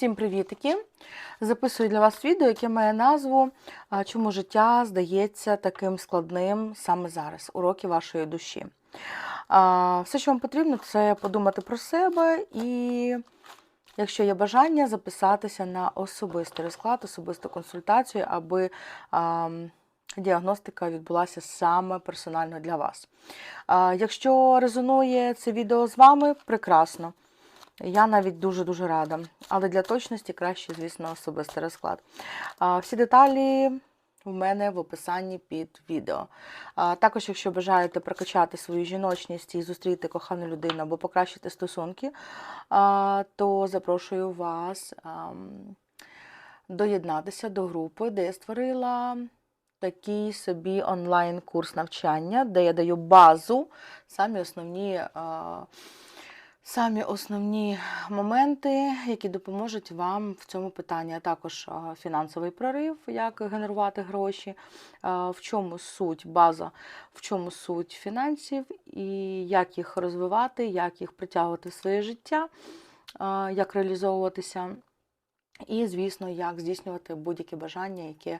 Всім привітики! Записую для вас відео, яке має назву Чому життя здається таким складним саме зараз, уроки вашої душі. Все, що вам потрібно, це подумати про себе і, якщо є бажання, записатися на особистий розклад, особисту консультацію, аби діагностика відбулася саме персонально для вас. Якщо резонує це відео з вами, прекрасно. Я навіть дуже-дуже рада. Але для точності краще, звісно, особистий розклад. Всі деталі в мене в описанні під відео. Також, якщо бажаєте прокачати свою жіночність і зустріти кохану людину або покращити стосунки, то запрошую вас доєднатися до групи, де я створила такий собі онлайн-курс навчання, де я даю базу, самі основні. Самі основні моменти, які допоможуть вам в цьому питанні, а також фінансовий прорив, як генерувати гроші, в чому суть база, в чому суть фінансів, і як їх розвивати, як їх притягувати в своє життя, як реалізовуватися, і, звісно, як здійснювати будь-які бажання, яке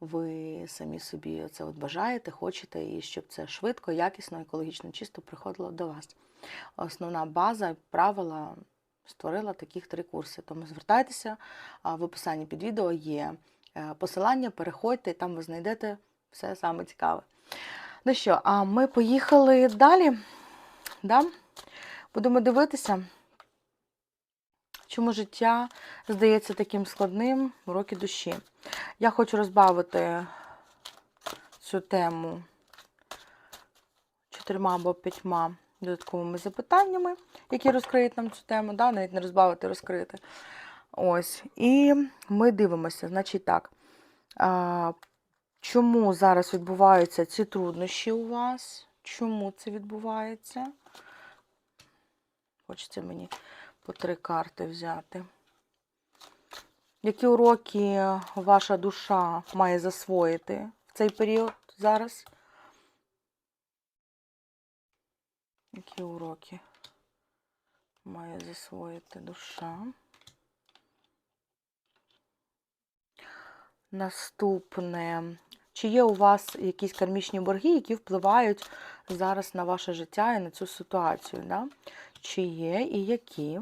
ви самі собі це от бажаєте, хочете, і щоб це швидко, якісно, екологічно чисто приходило до вас основна база, правила створила таких три курси. Тому звертайтеся, в описанні під відео є е, посилання, переходьте, там ви знайдете все саме цікаве. Ну що, а ми поїхали далі. Да? Будемо дивитися, чому життя здається таким складним в роки душі. Я хочу розбавити цю тему чотирма або п'ятьма додатковими запитаннями, які розкриють нам цю тему, да? навіть не розбавити, розкрити. Ось. І ми дивимося, значить так. А, чому зараз відбуваються ці труднощі у вас? Чому це відбувається? Хочеться мені по три карти взяти. Які уроки ваша душа має засвоїти в цей період зараз? Які уроки має засвоїти душа? Наступне. Чи є у вас якісь кармічні борги, які впливають зараз на ваше життя і на цю ситуацію? Да? Чи є і які?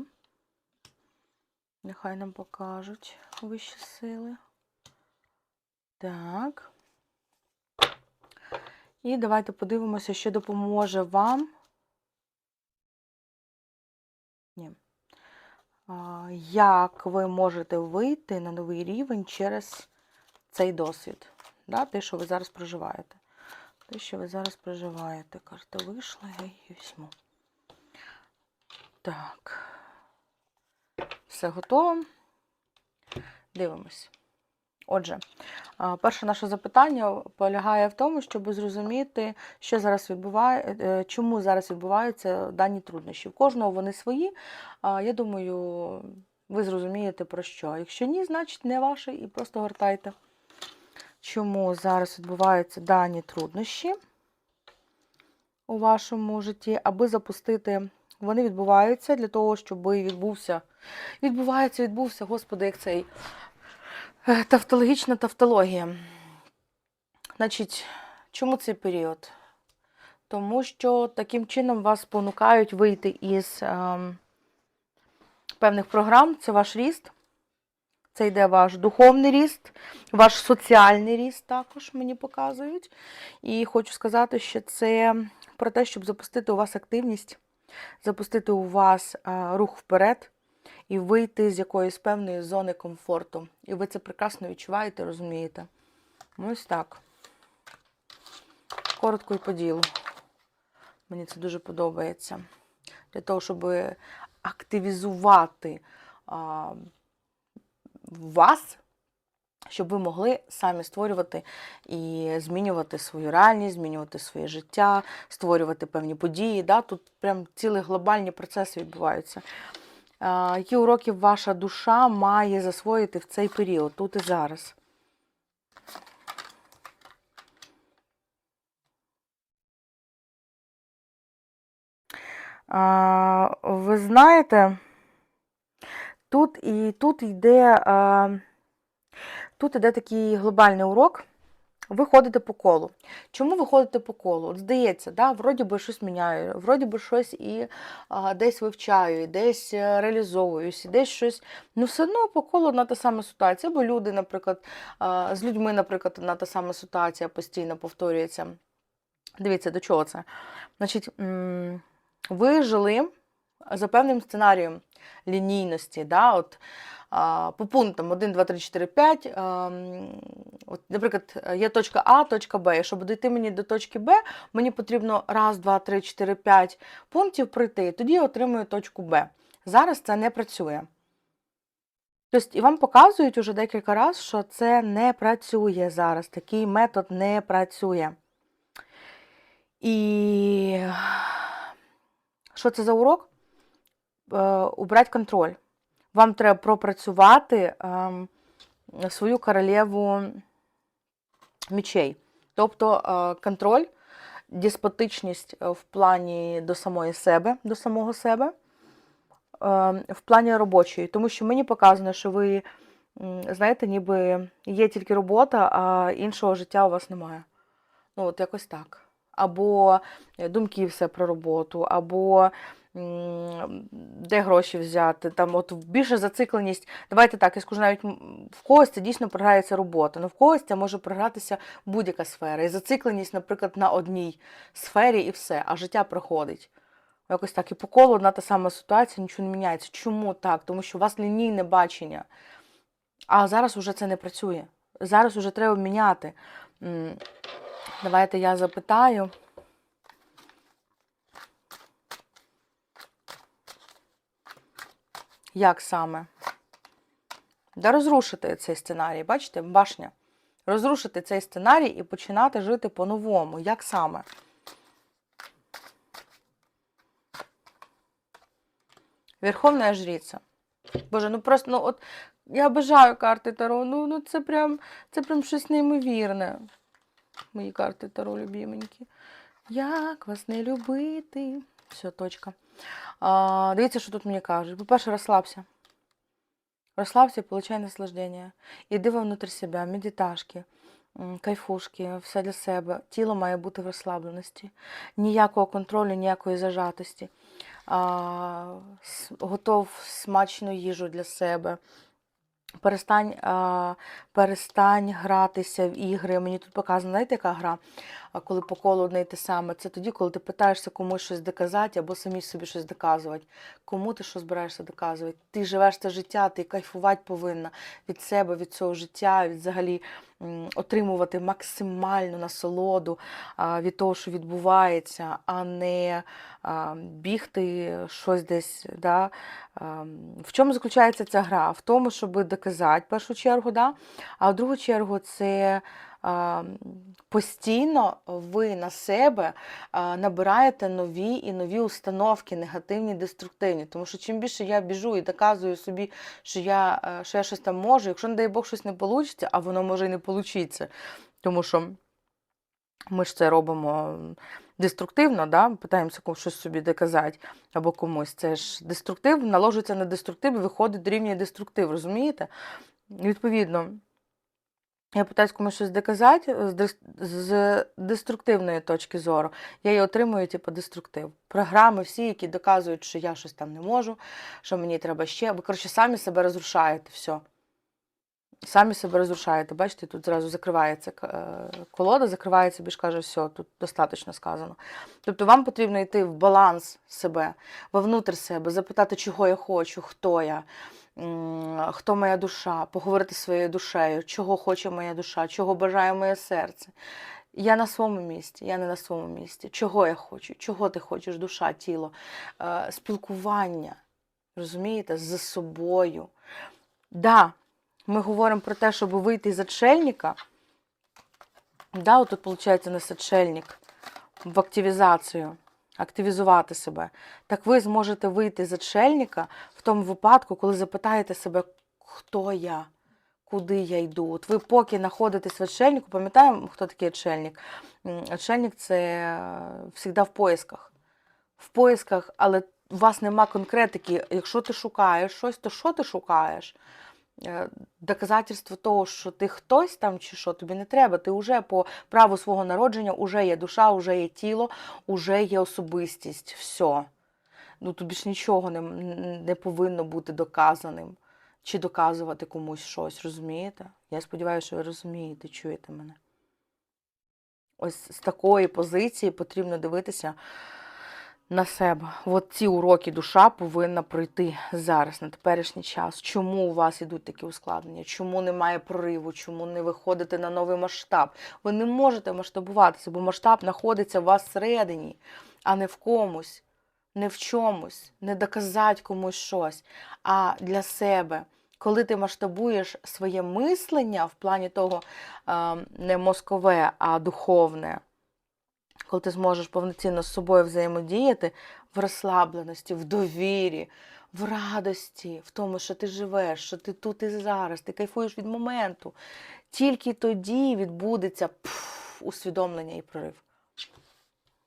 Нехай нам покажуть вищі сили. Так. І давайте подивимося, що допоможе вам. Як ви можете вийти на новий рівень через цей досвід? Да? Те, що ви зараз проживаєте. Те, що ви зараз проживаєте. Карта вийшла, я її візьму. Так. Все готово. Дивимось. Отже, перше наше запитання полягає в тому, щоб зрозуміти, що зараз відбуває, е, чому зараз відбуваються дані труднощі. В кожного вони свої. Я думаю, ви зрозумієте про що. Якщо ні, значить не ваше і просто гортайте. Чому зараз відбуваються дані труднощі у вашому житті, аби запустити. Вони відбуваються для того, щоб відбувся. Відбувається, відбувся, Господи, як цей Е, Тавтологічна тавтологія. Значить, чому цей період? Тому що таким чином вас спонукають вийти із е, певних програм. Це ваш ріст, це йде ваш духовний ріст, ваш соціальний ріст також мені показують. І хочу сказати, що це про те, щоб запустити у вас активність, запустити у вас е, рух вперед і вийти з якоїсь певної зони комфорту. І ви це прекрасно відчуваєте, розумієте. Ось так. Коротко і по ділу. Мені це дуже подобається. Для того, щоб активізувати а, вас, щоб ви могли самі створювати і змінювати свою реальність, змінювати своє життя, створювати певні події. Да? Тут прям цілі глобальні процеси відбуваються які уроки ваша душа має засвоїти в цей період, тут і зараз. Ви знаєте, тут і тут йде, тут йде такий глобальний урок. Ви ходите по колу. Чому ви ходите по колу? От здається, да, вроді би щось міняю, вроді би щось і а, десь вивчаю, і десь е, реалізовуюсь, і десь щось. Ну, все одно по колу одна та сама ситуація. Бо люди, наприклад, а, з людьми, наприклад, одна та сама ситуація постійно повторюється. Дивіться, до чого це? Значить, ви жили за певним сценарієм лінійності. Да? От, по пунктам 1, 2, 3, 4, 5. а, От, наприклад, є точка А, точка Б. І щоб дійти мені до точки Б, мені потрібно раз, два, три, 4, 5 пунктів пройти, і тоді я отримую точку Б. Зараз це не працює. Тобто, і вам показують уже декілька разів, що це не працює зараз. Такий метод не працює. І що це за урок? Е, Убрати контроль. Вам треба пропрацювати ем, свою королеву мечей. Тобто е, контроль, деспотичність е, в плані до самої себе, до самого себе, е, в плані робочої. Тому що мені показано, що ви, знаєте, ніби є тільки робота, а іншого життя у вас немає. Ну, от якось так. Або думки все про роботу, або де гроші взяти. Там от більше зацикленість. Давайте так, я скажу, навіть в когось це дійсно програється робота. Ну в когось це може програтися будь-яка сфера. І зацикленість, наприклад, на одній сфері і все, а життя проходить. Якось так. І по колу одна та сама ситуація, нічого не міняється. Чому так? Тому що у вас лінійне бачення. А зараз уже це не працює. Зараз уже треба міняти. Давайте я запитаю. Як саме? Да розрушити цей сценарій, бачите, башня. Розрушити цей сценарій і починати жити по-новому. Як саме? Верховна жриця. Боже, ну просто, ну от я обожаю карти Таро. Ну, ну це прям, це прям щось неймовірне. Мої карти Таро любименькі. Як вас не любити? Все, точка. А, дивіться, що тут мені кажуть. По-перше, розслабся. Розслабься и получай наслаждение. Іди вовнутрь себе, медиташки, кайфушки, все для себе. Тіло має бути в розслабленості. Ніякого контролю, ніякої зажатості. А, готов смачну їжу для себе. Перестань, а, перестань гратися в ігри. Мені тут показано, знаєте, яка гра, коли по колу одне й те саме. Це тоді, коли ти питаєшся комусь щось доказати або самі собі щось доказувати. Кому ти що збираєшся доказувати? Ти живеш це життя, ти кайфувати повинна від себе, від цього життя, від взагалі отримувати максимальну насолоду від того, що відбувається, а не бігти щось десь. Да? В чому заключається ця гра? В тому, щоб доказати першу чергу, да? а в другу чергу це постійно ви на себе набираєте нові і нові установки, негативні, деструктивні. Тому що чим більше я біжу і доказую собі, що я, е, що я щось там можу, якщо, не дай Бог, щось не вийде, а воно може і не вийде. Тому що ми ж це робимо деструктивно, да? питаємося щось собі доказати або комусь. Це ж деструктив, наложиться на деструктив виходить рівня деструктив, розумієте? Відповідно, я питаюсь комусь щось доказати з, дес- з деструктивної точки зору. Я її отримую, типу, деструктив. Програми всі, які доказують, що я щось там не можу, що мені треба ще. Ви, коротше, самі себе розрушаєте, все. Самі себе розрушаєте. Бачите, тут зразу закривається е, колода, закривається, більш каже, все, тут достатньо сказано. Тобто вам потрібно йти в баланс себе, вовнутрь себе, запитати, чого я хочу, хто я, хто моя душа, поговорити зі своєю душею, чого хоче моя душа, чого бажає моє серце. Я на своєму місці, я не на своєму місці. Чого я хочу? Чого ти хочеш, душа, тіло? Спілкування, розумієте, з собою. Да, ми говоримо про те, щоб вийти з отшельника. Да, от тут, виходить, не отшельник в активізацію, активізувати себе. Так ви зможете вийти з отшельника в тому випадку, коли запитаєте себе, хто я, куди я йду. От ви поки знаходитесь в отшельнику, пам'ятаємо, хто такий отшельник? Отшельник це завжди в поисках. В поисках, але у вас нема конкретики. Якщо ти шукаєш щось, то що ти шукаєш? Е, Доказательство того, що ти хтось там чи що, тобі не треба. Ти вже по праву свого народження вже є душа, вже є тіло, вже є особистість. Все. Ну тобі ж нічого не, не повинно бути доказаним чи доказувати комусь щось, розумієте? Я сподіваюся, що ви розумієте, чуєте мене. Ось з такої позиції потрібно дивитися на себе. От ці уроки душа повинна пройти зараз, на теперішній час. Чому у вас ідуть такі ускладнення? Чому немає прориву? Чому не виходите на новий масштаб? Ви не можете масштабуватися, бо масштаб знаходиться у вас всередині, а не в комусь, не в чомусь, не доказати комусь щось, а для себе. Коли ти масштабуєш своє мислення в плані того, е, не мозкове, а духовне, коли ти зможеш повноцінно з собою взаємодіяти в розслабленості, в довірі, в радості, в тому, що ти живеш, що ти тут і зараз, ти кайфуєш від моменту. Тільки тоді відбудеться пф, усвідомлення і прорив.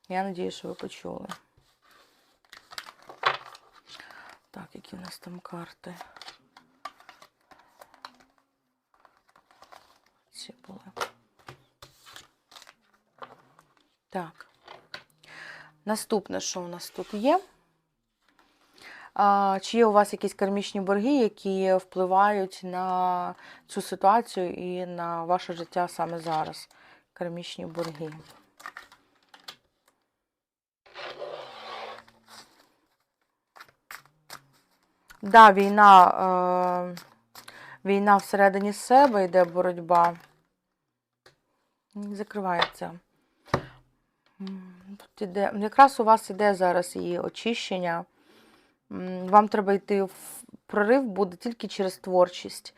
Я надію, що ви почули. Так, які в нас там карти? Ці були. Так. Наступне, що у нас тут є? А, чи є у вас якісь кармічні борги, які впливають на цю ситуацію і на ваше життя саме зараз? Кармічні борги. Да, війна, е, війна всередині себе йде боротьба. Закривається. Тут іде, якраз у вас іде зараз і очищення. Вам треба йти в прорив буде тільки через творчість.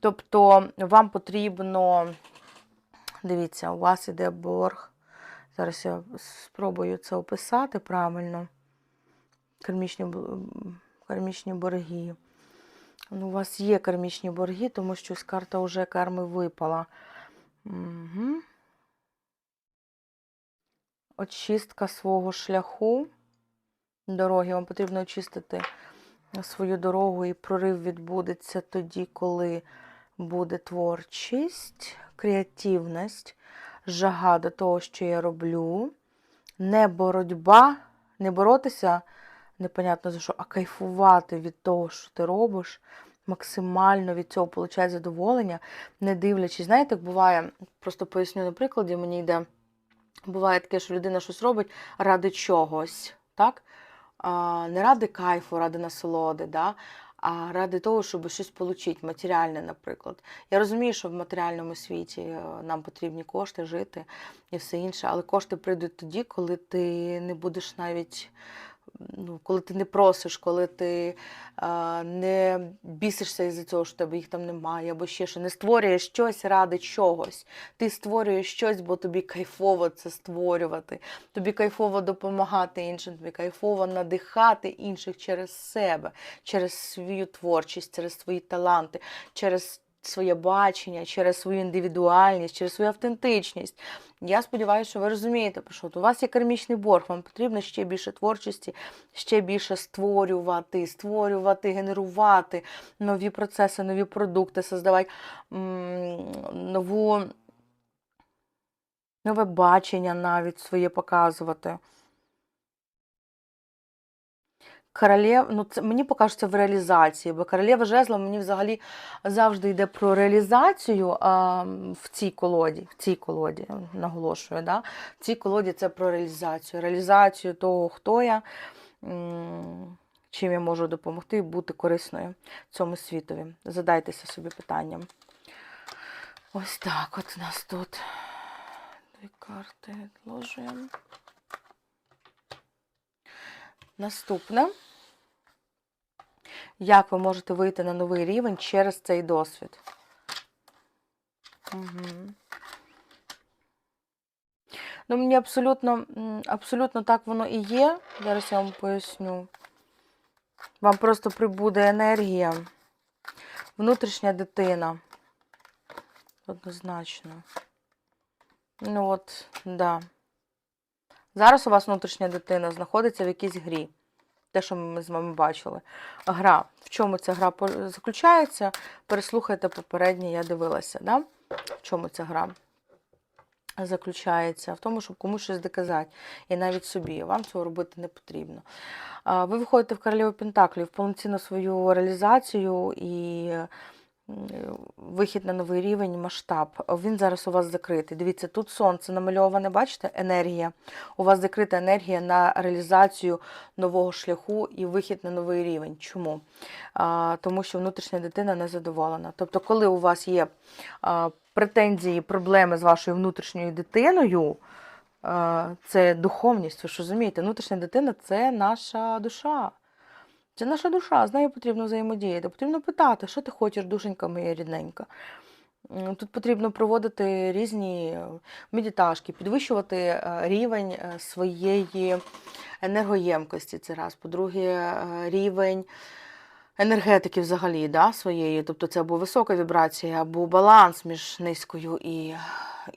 Тобто вам потрібно, дивіться, у вас іде борг. Зараз я спробую це описати правильно. Кармічні, б- кармічні борги. Ну, у вас є кармічні борги, тому що з карта вже карми випала. Угу. Очистка свого шляху, дороги. Вам потрібно очистити свою дорогу, і прорив відбудеться тоді, коли буде творчість, креативність, жага до того, що я роблю, не боротьба, не боротися, непонятно за що, а кайфувати від того, що ти робиш, максимально від цього отримати задоволення, не дивлячись. Знаєте, буває, просто поясню на прикладі, мені йде. Буває таке, що людина щось робить ради чогось, так? А, не ради кайфу, ради насолоди, да? а ради того, щоб щось отримати, матеріальне, наприклад. Я розумію, що в матеріальному світі е, нам потрібні кошти жити і все інше, але кошти прийдуть тоді, коли ти не будеш навіть. Ну, коли ти не просиш, коли ти а, не бісишся із-за цього, що тебе їх там немає, або ще що не створюєш щось ради чогось. Ти створюєш щось, бо тобі кайфово це створювати. Тобі кайфово допомагати іншим, тобі кайфово надихати інших через себе, через свою творчість, через свої таланти, через своє бачення, через свою індивідуальність, через свою автентичність. Я сподіваюся, що ви розумієте, що. У вас є кармічний борг, вам потрібно ще більше творчості, ще більше створювати, створювати, генерувати нові процеси, нові продукти, создавати нову, нове бачення навіть своє показувати. Королев, ну це мені покажеться в реалізації, бо королева жезла мені взагалі завжди йде про реалізацію а, в цій колоді, в цій колоді, наголошую, да? в цій колоді це про реалізацію. Реалізацію того, хто я, чим я можу допомогти бути корисною цьому світові. Задайтеся собі питанням. Ось так от у нас тут дві карти відложуємо. Наступне. Як ви можете вийти на новий рівень через цей досвід? Угу. Ну, мені абсолютно, абсолютно так воно і є. Зараз я вам поясню. Вам просто прибуде енергія. Внутрішня дитина. Однозначно. Ну от, да. Зараз у вас внутрішня дитина знаходиться в якійсь грі. Те, що ми з вами бачили. Гра. В чому ця гра заключається? Переслухайте попереднє, я дивилася. Да? В чому ця гра заключається? В тому, щоб комусь щось доказати. І навіть собі. Вам цього робити не потрібно. Ви виходите в королеву Пентаклів, в повноцінну свою реалізацію і вихід на новий рівень, масштаб. Він зараз у вас закритий. Дивіться, тут сонце намальоване, бачите, енергія. У вас закрита енергія на реалізацію нового шляху і вихід на новий рівень. Чому? Тому що внутрішня дитина не задоволена. Тобто, коли у вас є претензії, проблеми з вашою внутрішньою дитиною, це духовність, ви ж розумієте, внутрішня дитина це наша душа. Це наша душа, з нею потрібно взаємодіяти. Потрібно питати, що ти хочеш, душенька моя рідненька. Тут потрібно проводити різні е, підвищувати е, рівень е, своєї енергоємкості. Це раз. По-друге, рівень енергетики взагалі да, своєї. Тобто це або висока вібрація, або баланс між низькою і,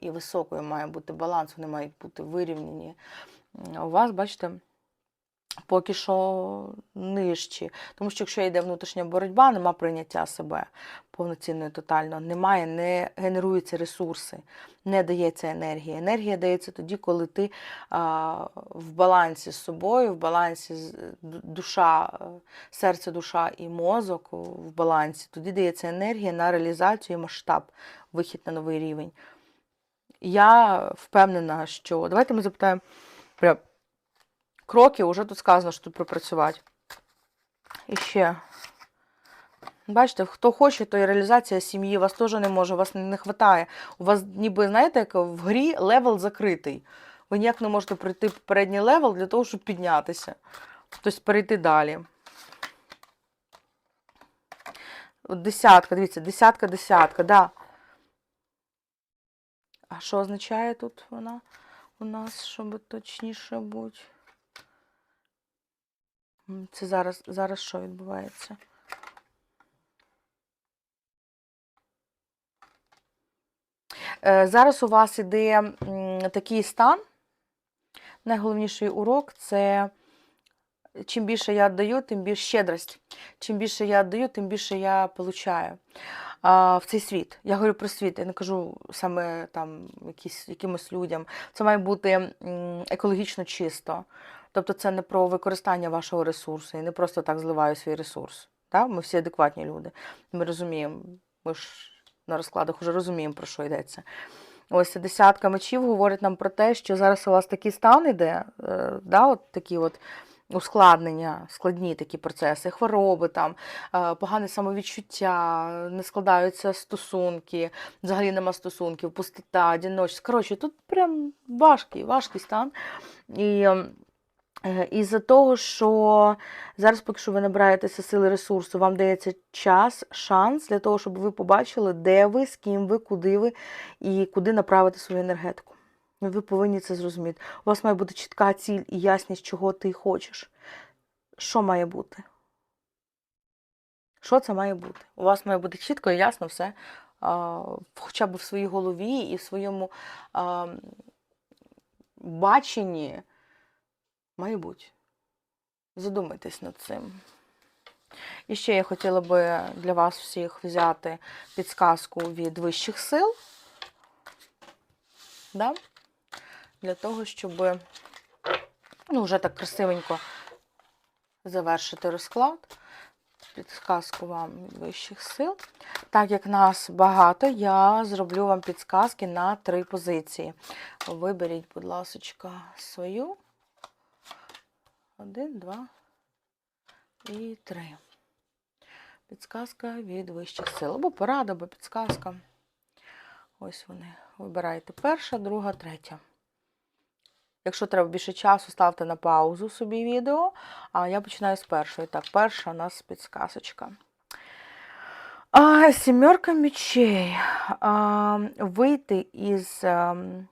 і високою має бути баланс, вони мають бути вирівняні. У вас, бачите, поки що нижчі. Тому що якщо йде внутрішня боротьба, нема прийняття себе повноцінно і тотально, немає, не генеруються ресурси, не дається енергія. Енергія дається тоді, коли ти а, в балансі з собою, в балансі з душа, серце, душа і мозок в балансі, тоді дається енергія на реалізацію і масштаб, вихід на новий рівень. Я впевнена, що давайте ми запитаємо кроки, вже тут сказано, що тут пропрацювати. І ще. Бачите, хто хоче, то і реалізація сім'ї, вас теж не може, вас не вистачає. У вас ніби, знаєте, як в грі левел закритий. Ви ніяк не можете пройти попередній левел для того, щоб піднятися. Тобто перейти далі. Десятка, дивіться, десятка, десятка, да. А що означає тут вона у нас, щоб точніше бути? Це зараз, зараз що відбувається? Е, Зараз у вас іде такий стан. Найголовніший урок це чим більше я даю, тим більше щедрость. Чим більше я даю, тим більше я получаю а, в цей світ. Я говорю про світ, я не кажу саме там якісь, якимось людям. Це має бути екологічно чисто. Тобто це не про використання вашого ресурсу. Я не просто так зливаю свій ресурс. Так? Ми всі адекватні люди. Ми розуміємо, ми ж на розкладах вже розуміємо, про що йдеться. Ось десятка мечів говорить нам про те, що зараз у вас такий стан іде, е, да, от такі от ускладнення, складні такі процеси, хвороби, там, е, погане самовідчуття, не складаються стосунки, взагалі нема стосунків, пустота, одиночество. Коротше, тут прям важкий, важкий стан. І ем, Е, Із-за того, що зараз, поки що ви набираєтеся сили ресурсу, вам дається час, шанс для того, щоб ви побачили, де ви, з ким ви, куди ви і куди направити свою енергетику. І Ви повинні це зрозуміти. У вас має бути чітка ціль і ясність, чого ти хочеш. Що має бути? Що це має бути? У вас має бути чітко і ясно все, хоча б в своїй голові і в своєму баченні. Має бути. Задумайтесь над цим. І ще я хотіла би для вас всіх взяти підсказку від вищих сил. Да? Для того, щоб ну, вже так красивенько завершити розклад. Підсказку вам вищих сил. Так як нас багато, я зроблю вам підсказки на три позиції. Виберіть, будь ласка, свою. Один, два і три. Підсказка від вищих сил. Або порада, або підсказка. Ось вони. Вибирайте перша, друга, третя. Якщо треба більше часу, ставте на паузу собі відео. А я починаю з першої. Так, перша у нас підсказочка. А, сімерка мечей. А, вийти із. ем,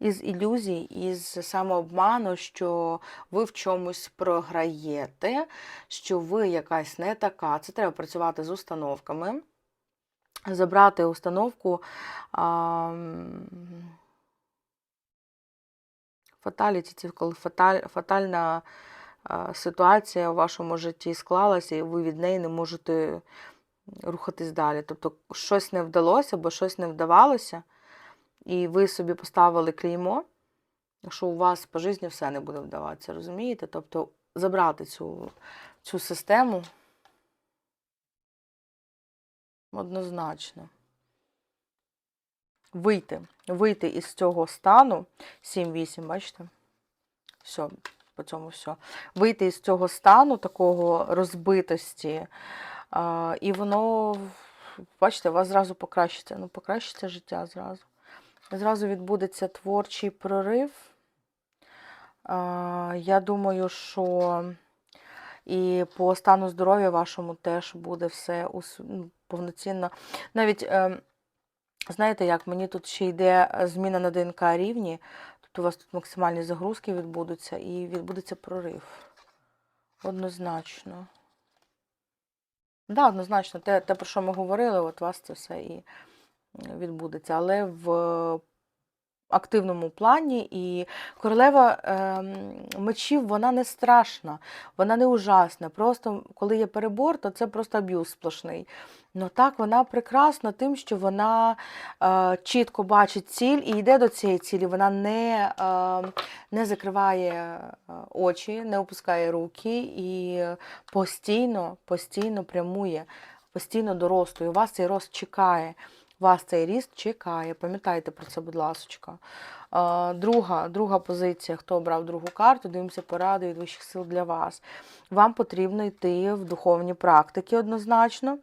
із ілюзій, із самообману, що ви в чомусь програєте, що ви якась не така. Це треба працювати з установками, забрати установку а, фаталіті, це коли фаталь, фатальна ситуація у вашому житті склалася, і ви від неї не можете рухатись далі. Тобто щось не вдалося, бо щось не вдавалося, і ви собі поставили клеймо, що у вас по житті все не буде вдаватися, розумієте? Тобто забрати цю, цю систему однозначно. Вийти, вийти із цього стану 7-8, бачите? Все, по цьому все. Вийти із цього стану такого розбитості, і воно, бачите, у вас зразу покращиться. Ну, покращиться життя зразу. Зразу відбудеться творчий прорив. Я думаю, що і по стану здоров'я вашому теж буде все ну, повноцінно. Навіть, е, знаєте як, мені тут ще йде е, зміна на ДНК рівні, тобто у вас тут максимальні загрузки відбудуться і відбудеться прорив. Однозначно. Так, да, однозначно, те, те, про що ми говорили, от у вас це все і відбудеться. Але в активному плані. І королева ем, мечів вона не страшна, вона не ужасна. Просто коли є перебор, то це просто аб'юз сплошний. Ну так, вона прекрасна тим, що вона е, чітко бачить ціль і йде до цієї цілі. Вона не, е, не закриває е, очі, не опускає руки і постійно, постійно прямує, постійно до росту. І у вас цей рост чекає. Вас цей ріст чекає. Пам'ятайте про це, будь ласочка. Е, Друга, друга позиція, хто обрав другу карту, дивимося поради від вищих сил для вас. Вам потрібно йти в духовні практики однозначно.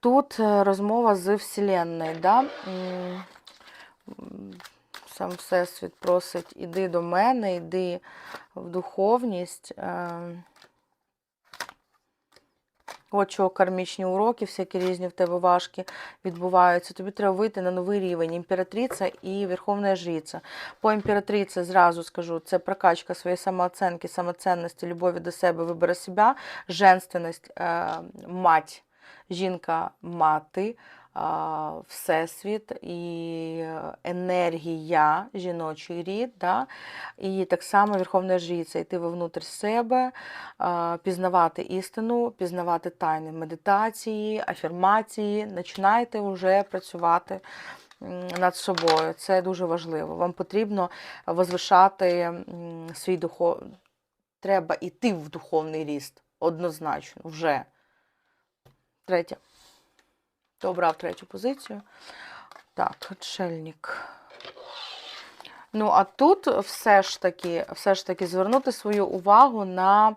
Тут е, розмова з Вселенною. Да? Сам Всесвіт просить, іди до мене, йди в духовність. От чого кармічні уроки, всякі різні в тебе важкі відбуваються. Тобі треба вийти на новий рівень. Імператриця і Верховна Жриця. По імператриці зразу скажу, це прокачка своєї самооценки, самоцінності, любові до себе, вибору себе, женственність, е, мать, жінка, мати, всесвіт і енергія, жіночий рід, да? і так само Верховна Жриця, йти вовнутрь себе, пізнавати істину, пізнавати тайни медитації, афірмації. Починайте вже працювати над собою. Це дуже важливо. Вам потрібно возвишати свій духов. Треба йти в духовний ріст. Однозначно, вже. Третє. Хто обрав третю позицію? Так, отшельник. Ну, а тут все ж таки, все ж таки звернути свою увагу на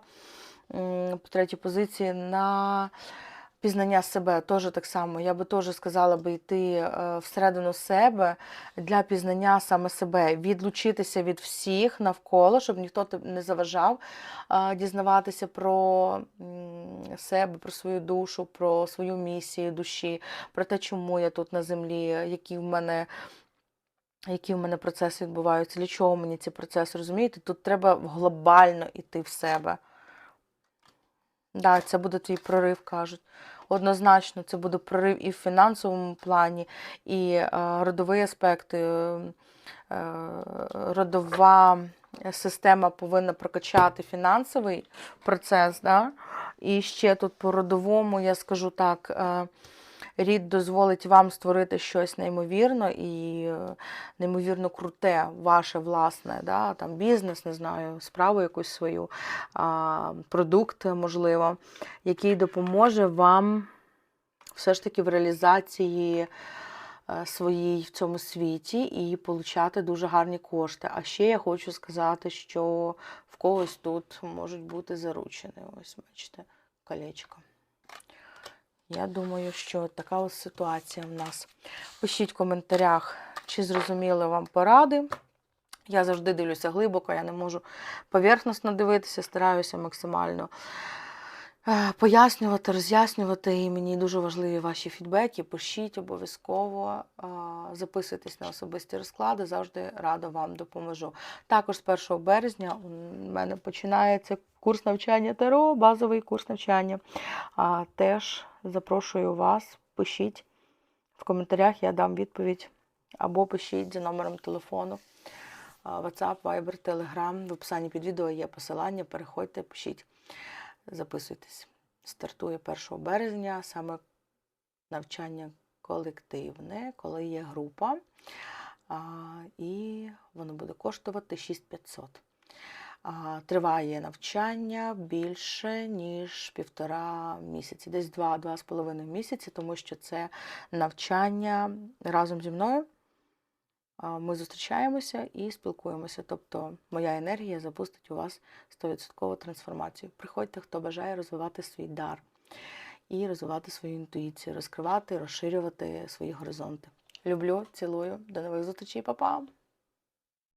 по третій позиції на пізнання себе. Теж так само. Я би теж сказала би йти е, всередину себе для пізнання саме себе, відлучитися від всіх навколо, щоб ніхто не заважав е, дізнаватися про себе, про свою душу, про свою місію душі, про те, чому я тут на землі, які в мене. Які в мене процеси відбуваються, для чого мені ці процеси, розумієте? Тут треба глобально йти в себе. Да, це буде твій прорив, кажуть. Однозначно, це буде прорив і в фінансовому плані, і е, аспект, е, е, родова система повинна прокачати фінансовий процес. Да? І ще тут по родовому, я скажу так, е, рід дозволить вам створити щось неймовірно і е, неймовірно круте, ваше власне, да? там бізнес, не знаю, справу якусь свою, продукт, можливо, який допоможе вам все ж таки в реалізації своїй в цьому світі і получати дуже гарні кошти. А ще я хочу сказати, що в когось тут можуть бути заручені. Ось, бачите, колечко. Я думаю, що така ось ситуація в нас. Пишіть в коментарях, чи зрозуміли вам поради. Я завжди дивлюся глибоко, я не можу поверхносно дивитися, стараюся максимально е, пояснювати, роз'яснювати. І мені дуже важливі ваші фідбеки. Пишіть обов'язково, е, записуйтесь на особисті розклади, завжди рада вам допоможу. Також з 1 березня у мене починається курс навчання ТРО, базовий курс навчання. Теж запрошую вас, пишіть в коментарях, я дам відповідь або пишіть за номером телефону. WhatsApp, Viber, Telegram. В описанні під відео є посилання. Переходьте, пишіть, записуйтесь. Стартує 1 березня саме навчання колективне, коли є група, і воно буде коштувати 6500. А, Триває навчання більше, ніж півтора місяці, десь два-два з половиною місяці, тому що це навчання разом зі мною. Ми зустрічаємося і спілкуємося. Тобто моя енергія запустить у вас 100% трансформацію. Приходьте, хто бажає розвивати свій дар і розвивати свою інтуїцію, розкривати, розширювати свої горизонти. Люблю, цілую, до нових зустрічей, па-па!